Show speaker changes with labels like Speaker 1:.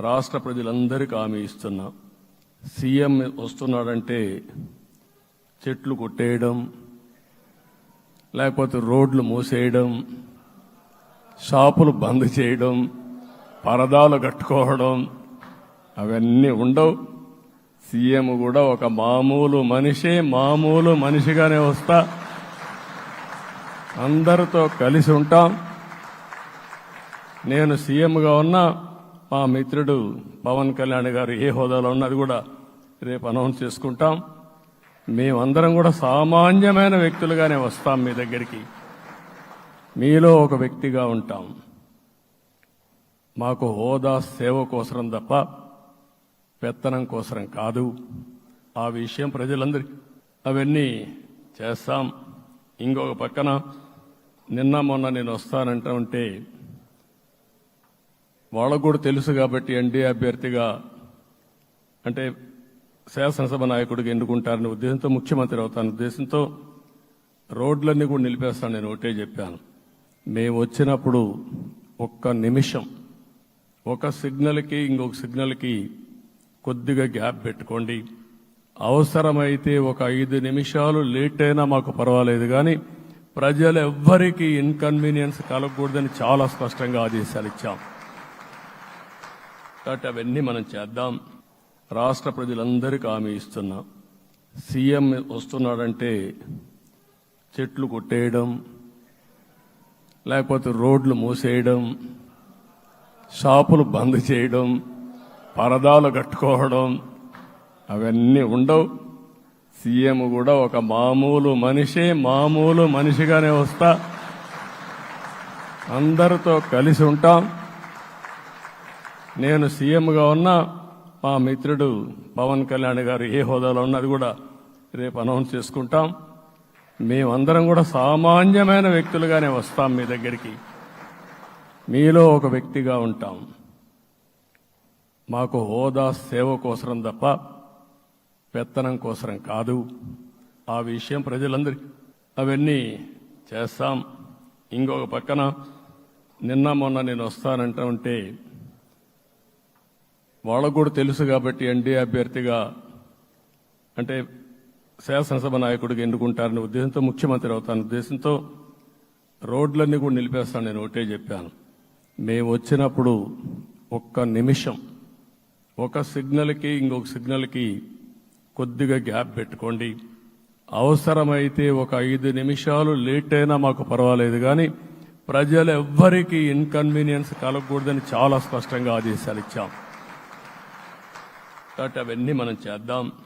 Speaker 1: రాష్ట్ర ప్రజలందరికీ హామీ ఇస్తున్నా. సీఎం వస్తున్నాడంటే చెట్లు కొట్టేయడం లేకపోతే రోడ్లు మూసేయడం షాపులు బంద్ చేయడం పరదాలు కట్టుకోవడం అవన్నీ ఉండవు. సీఎం కూడా ఒక మామూలు మనిషే మామూలు మనిషిగానే వస్తా. అందరితో కలిసి ఉంటాం. నేను సీఎంగా ఉన్నా మా మిత్రుడు పవన్ కళ్యాణ్ గారు ఏ హోదాలో ఉన్నది కూడా రేపు అనౌన్స్ చేసుకుంటాం. మేమందరం కూడా సామాన్యమైన వ్యక్తులుగానే వస్తాం మీ దగ్గరికి. మీలో ఒక వ్యక్తిగా ఉంటాం. మాకు హోదా సేవ కోసరం తప్ప పెత్తనం కోసరం కాదు. ఆ విషయం ప్రజలందరికీ అవన్నీ చేస్తాం. ఇంకొక పక్కన నిన్న మొన్న నేను వస్తానంటూ ఉంటే వాళ్ళకు కూడా తెలుసు కాబట్టి ఎన్డీఏ అభ్యర్థిగా అంటే శాసనసభ నాయకుడికి ఎన్నుకుంటారనే ఉద్దేశంతో ముఖ్యమంత్రి అవుతాను ఉద్దేశంతో రోడ్లన్నీ కూడా నిలిపేస్తాను నేను ఒకటే చెప్పాను. మేము వచ్చినప్పుడు ఒక్క నిమిషం ఒక సిగ్నల్కి ఇంకొక సిగ్నల్కి కొద్దిగా గ్యాప్ పెట్టుకోండి. అవసరమైతే ఒక ఐదు నిమిషాలు లేట్ అయినా మాకు పర్వాలేదు కానీ ప్రజలు ఎవ్వరికీ ఇన్కన్వీనియన్స్ కలగకూడదని చాలా స్పష్టంగా ఆదేశాలు ఇచ్చాం. కాబట్టి అవన్నీ మనం చేద్దాం. రాష్ట్ర ప్రజలందరికీ హామీ ఇస్తున్నాం. సీఎం వస్తున్నాడంటే చెట్లు కొట్టేయడం లేకపోతే రోడ్లు మూసేయడం షాపులు బంద్ చేయడం పరదాలు కట్టుకోవడం అవన్నీ ఉండవు. సీఎం కూడా ఒక మామూలు మనిషే మామూలు మనిషిగానే వస్తా. అందరితో కలిసి ఉంటాం. నేను సీఎంగా ఉన్నా మా మిత్రుడు పవన్ కళ్యాణ్ గారు ఏ హోదాలో ఉన్నది కూడా రేపు అనౌన్స్ చేసుకుంటాం. మేమందరం కూడా సామాన్యమైన వ్యక్తులుగానే వస్తాం మీ దగ్గరికి. మీలో ఒక వ్యక్తిగా ఉంటాం. మాకు హోదా సేవ కోసరం తప్ప పెత్తనం కోసరం కాదు. ఆ విషయం ప్రజలందరికీ అవన్నీ చేస్తాం. ఇంకొక పక్కన నిన్న మొన్న నేను వస్తానంటూ ఉంటే వాళ్ళకు కూడా తెలుసు కాబట్టి ఎన్డీఏ అభ్యర్థిగా అంటే శాసనసభ నాయకుడికి ఎన్నుకుంటారనే ఉద్దేశంతో ముఖ్యమంత్రి అవుతాను ఉద్దేశంతో రోడ్లన్నీ కూడా నిలిపేస్తాను నేను ఒకటే చెప్పాను. మేము వచ్చినప్పుడు ఒక్క నిమిషం ఒక సిగ్నల్కి ఇంకొక సిగ్నల్కి కొద్దిగా గ్యాప్ పెట్టుకోండి. అవసరమైతే ఒక ఐదు నిమిషాలు లేట్ అయినా మాకు పర్వాలేదు కానీ ప్రజలు ఎవ్వరికీ ఇన్కన్వీనియన్స్ కలగకూడదని చాలా స్పష్టంగా ఆదేశాలు ఇచ్చాం. కాబట్టి అవన్నీ మనం చేద్దాం.